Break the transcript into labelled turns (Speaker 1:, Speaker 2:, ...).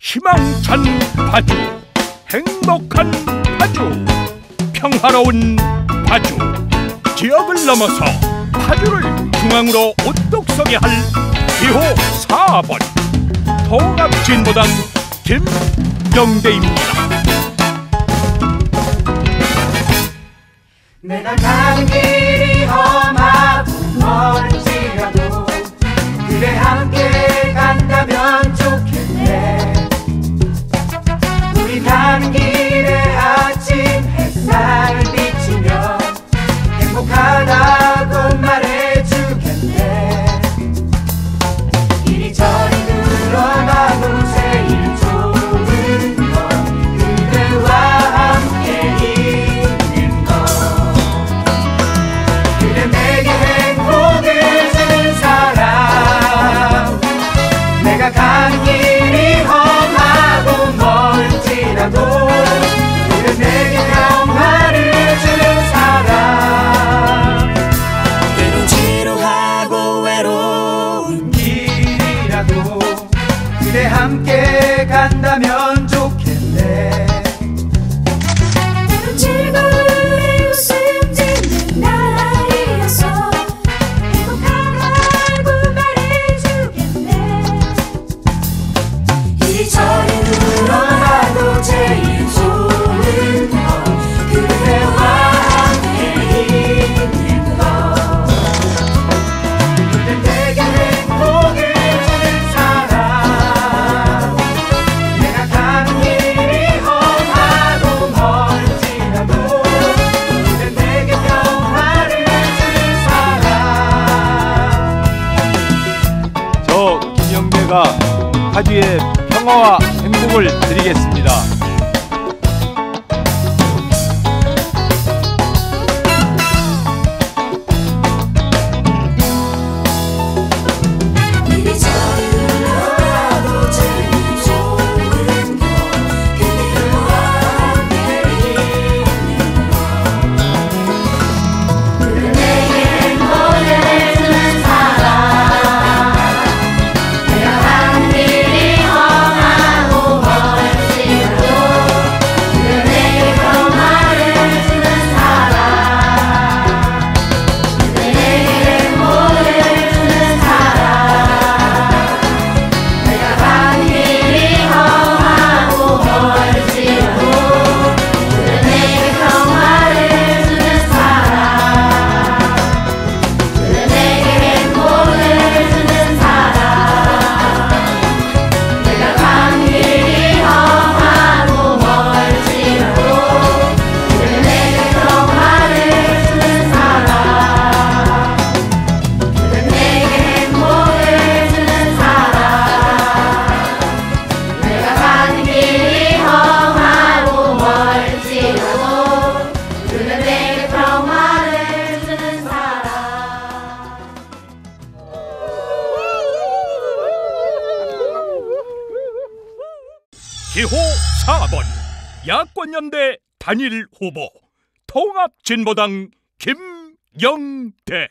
Speaker 1: 희망찬 파주 행복한 파주 평화로운 파주. 지역을 넘어서 파주를 중앙으로 오똑 서게 할 기호 4번 통합진보당 김영대입니다.
Speaker 2: 내가 가는 길이 제가
Speaker 3: 파주에 평화와 행복을 드리겠습니다.
Speaker 1: 기호 4번. 야권연대 단일 후보. 통합진보당 김영대